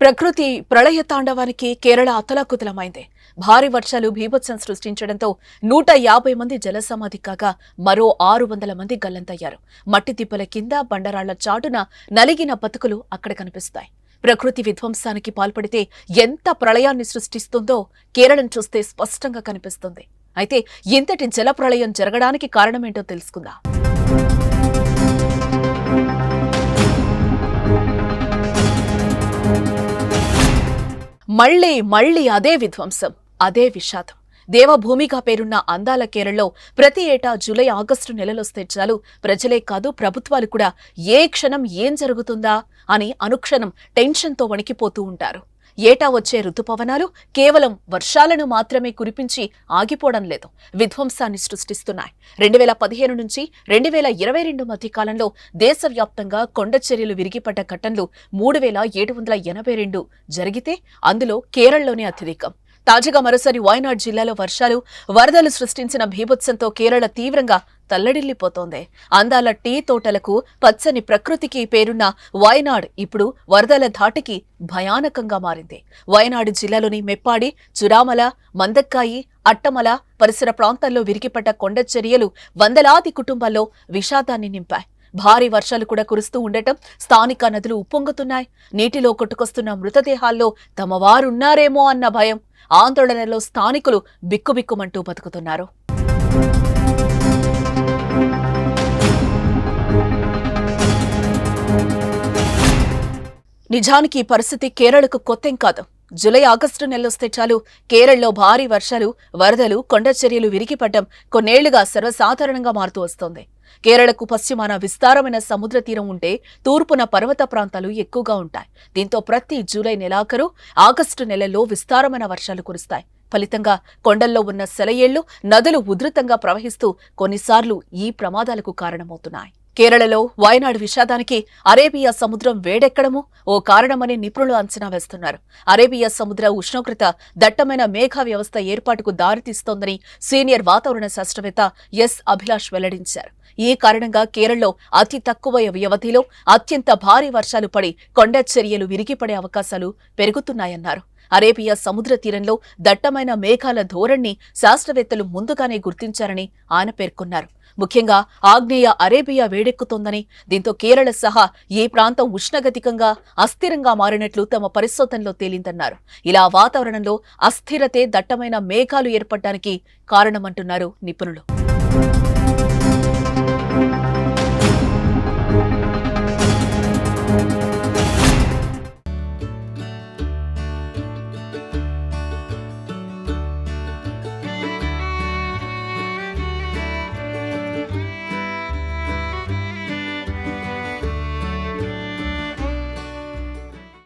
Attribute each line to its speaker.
Speaker 1: ప్రకృతి ప్రళయ తాండవానికి కేరళ అతలాకుతలమైంది. భారీ వర్షాలు భీభత్సం సృష్టించడంతో నూట యాభై మంది జలసమాధి కాగా మరో ఆరు వందల మంది గల్లంతయ్యారు. మట్టి తిప్పల కింద బండరాళ్ళ చాటున నలిగిన బతుకులు అక్కడ కనిపిస్తాయి. ప్రకృతి విధ్వంసానికి పాల్పడితే ఎంత ప్రళయాన్ని సృష్టిస్తుందో కేరళం చూస్తే స్పష్టంగా కనిపిస్తుంది. అయితే ఇంతటి జల ప్రళయం జరగడానికి కారణమేంటో తెలుసుకుందాం. మళ్ళీ మళ్ళీ అదే విధ్వంసం అదే విషాదం. దేవభూమిగా పేరున్న అందాల కేరళలో ప్రతి ఏటా జూలై ఆగస్టు నెలలొస్తే చాలు ప్రజలే కాదు ప్రభుత్వాలు కూడా ఏ క్షణం ఏం జరుగుతుందా అని అనుక్షణం టెన్షన్తో వణికిపోతూ ఉంటారు. ఏటా వచ్చే ఋతుపవనాలు కేవలం వర్షాలను మాత్రమే కురిపించి ఆగిపోవడం లేదు. విధ్వంసాన్ని సృష్టిస్తున్నాయి. రెండు వేల పదిహేను నుంచి రెండు వేల ఇరవై రెండు మధ్య కాలంలో దేశవ్యాప్తంగా కొండ చర్యలు విరిగిపడ్డ ఘటనలు మూడు వేల ఏడు వందల ఎనభై రెండు జరిగితే అందులో కేరళలోనే అత్యధికం. తాజాగా మరోసారి వాయనాడ్ జిల్లాలో వర్షాలు వరదలు సృష్టించిన భీభత్సంతో కేరళ తీవ్రంగా తల్లడిల్లిపోతోంది. అందాల టీ తోటలకు పచ్చని ప్రకృతికి పేరున్న వాయనాడ్ ఇప్పుడు వరదల ధాటికి భయానకంగా మారింది. వయనాడు జిల్లాలోని మెప్పాడి చురామల మందక్కాయి అట్టమల పరిసర ప్రాంతాల్లో విరిగిపడ్డ కొండ చర్యలు వందలాది కుటుంబాల్లో విషాదాన్ని నింపాయి. భారీ వర్షాలు కూడా కురుస్తూ ఉండటం స్థానిక నదులు ఉప్పొంగుతున్నాయి. నీటిలో కొట్టుకొస్తున్న మృతదేహాల్లో తమ వారున్నారేమో అన్న భయం ఆందోళనలో స్థానికులు బిక్కుబిక్కుమంటూ బతుకుతున్నారు. నిజానికి ఈ పరిస్థితి కేరళకు కొత్తేం కాదు. జూలై ఆగస్టు నెలొస్తే చాలు కేరళలో భారీ వర్షాలు వరదలు కొండచర్యలు విరిగిపడ్డం కొన్నేళ్ళుగా సర్వసాధారణంగా మారుతూ వస్తోంది. కేరళకు పశ్చిమాన విస్తారమైన సముద్ర తీరం ఉంటే తూర్పున పర్వత ప్రాంతాలు ఎక్కువగా ఉంటాయి. దీంతో ప్రతి జూలై నెలాఖరు ఆగస్టు నెలల్లో విస్తారమైన వర్షాలు కురుస్తాయి. ఫలితంగా కొండల్లో ఉన్న సెలయేళ్ళు నదులు ఉధృతంగా ప్రవహిస్తూ కొన్నిసార్లు ఈ ప్రమాదాలకు కారణమవుతున్నాయి. కేరళలో వాయనాడు విషాదానికి అరేబియా సముద్రం వేడెక్కడము ఓ కారణమని నిపుణులు అంచనా వేస్తున్నారు. అరేబియా సముద్ర ఉష్ణోగ్రత దట్టమైన మేఘా వ్యవస్థ ఏర్పాటుకు దారితీస్తోందని సీనియర్ వాతావరణ శాస్త్రవేత్త ఎస్. అభిలాష్ వెల్లడించారు. ఈ కారణంగా కేరళలో అతి తక్కువ వ్యవధిలో అత్యంత భారీ వర్షాలు పడి కొండ చర్యలు విరిగిపడే అవకాశాలు పెరుగుతున్నాయన్నారు. అరేబియా సముద్ర తీరంలో దట్టమైన మేఘాల ధోరణి శాస్త్రవేత్తలు ముందుగానే గుర్తించారని ఆయన పేర్కొన్నారు. ముఖ్యంగా ఆగ్నేయ అరేబియా వేడెక్కుతోందని దీంతో కేరళ సహా ఈ ప్రాంతం ఉష్ణగతికంగా అస్థిరంగా మారినట్లు తమ పరిశోధనలో తేలిందన్నారు. ఇలా వాతావరణంలో అస్థిరతే దట్టమైన మేఘాలు ఏర్పడడానికి కారణమంటున్నారు నిపుణులు.